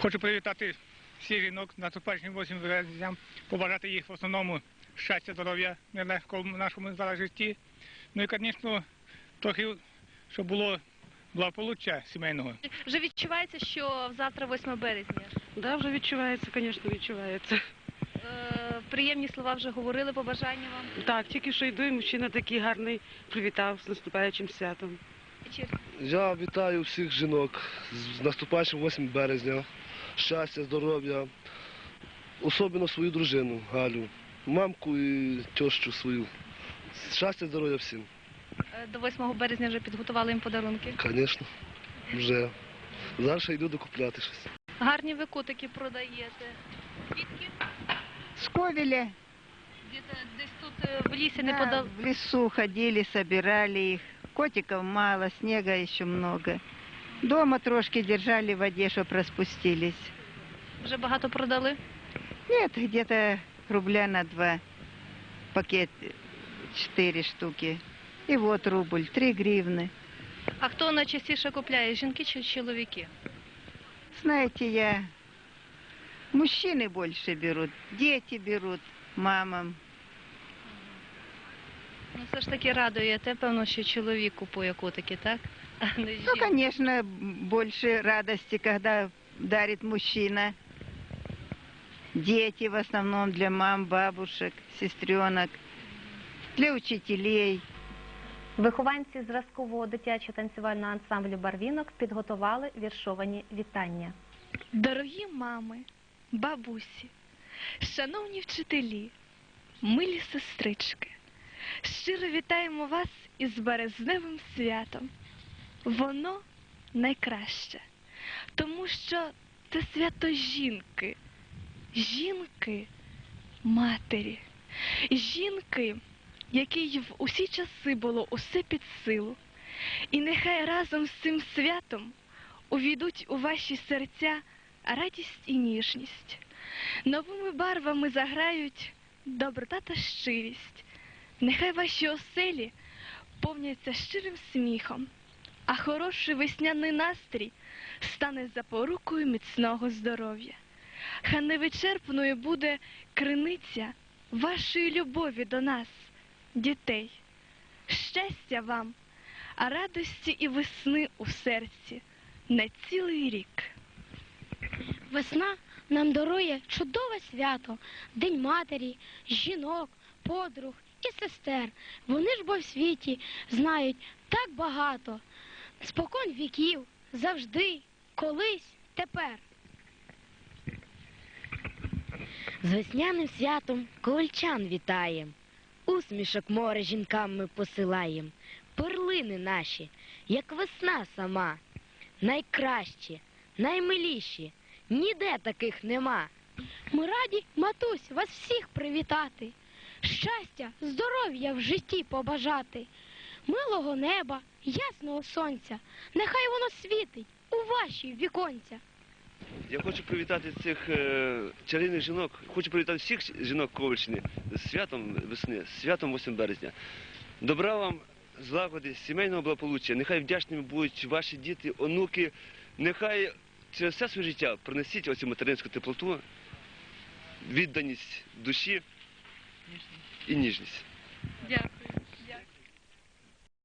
Хочу привітати всіх жінок з наступаючим 8 березням, побажати їх в основному щастя, здоров'я, нелегко в нашому зараз житті. Ну і, звісно, трохи, щоб було благополуччя сімейного. Вже відчувається, що завтра 8 березня. Да, вже відчувається, звісно, відчувається. Е, приємні слова вже говорили, побажання вам. Так, тільки що йду, і мужчина такий гарний привітав з наступаючим святом. Я вітаю всіх жінок з наступаючим 8 березня. Щастя, здоров'я, особливо свою дружину Галю, мамку і тещу свою. Щастя, здоров'я всім. е, До 8 березня вже підготували їм подарунки. Звісно, вже. Зараз ще йду докупляти щось. Гарні ви котики продаєте. Звідки? С Ковеля. Десь, тут е, в лісі не Да, подав. в лесу ходили, собирали их. Котиков мало, снега еще много. Дома трошки держали в воде, чтоб распустились. Вже багато продали. Нет, где-то рубля на два. Пакет четыре штуки. И вот рубль, три гривны. А хто найчастіше купляє? Жінки чи чоловіки? Знаете, я... Мужчины больше берут, дети берут, мамам. Ну все ж таки радуєте, певно, що чоловік купує котики, так? А не Ну, жінка. конечно, больше радости, когда дарит мужчина. Дети в основном для мам, бабушек, сестренок, для учителей. Вихованці зразкового дитячого танцювального ансамблю Барвінок підготували віршовані вітання. Дорогі мами, бабусі, шановні вчителі, милі сестрички, щиро вітаємо вас із березневим святом. Воно найкраще, тому що це свято жінки, жінки матері, жінки, якій в усі часи було усе під силу. І нехай разом з цим святом увійдуть у ваші серця радість і ніжність. Новими барвами заграють доброта та щирість. Нехай ваші оселі повняться щирим сміхом, а хороший весняний настрій стане запорукою міцного здоров'я. Хай невичерпною буде криниця вашої любові до нас, дітей. Щастя вам, а радості і весни у серці на цілий рік. Весна нам дарує чудове свято, День матері, жінок, подруг і сестер. Вони ж бо в світі знають так багато. Спокон віків, завжди, колись, тепер. З весняним святом ковальчан вітаєм, усмішок море жінкам ми посилаєм, перлини наші, як весна сама, найкращі, наймиліші, ніде таких нема. Ми раді, матусь, вас всіх привітати. Щастя, здоров'я в житті побажати. Милого неба, ясного сонця, нехай воно світить у ваші віконця. Я хочу привітати цих е, чарівних жінок. Хочу привітати всіх жінок Ковальщини з святом весни, з святом 8 березня. Добра вам, злагоди, сімейного благополуччя. Нехай вдячними будуть ваші діти, онуки. Нехай через все своє життя принесіть оцю материнську теплоту, відданість душі і ніжність. Дякую.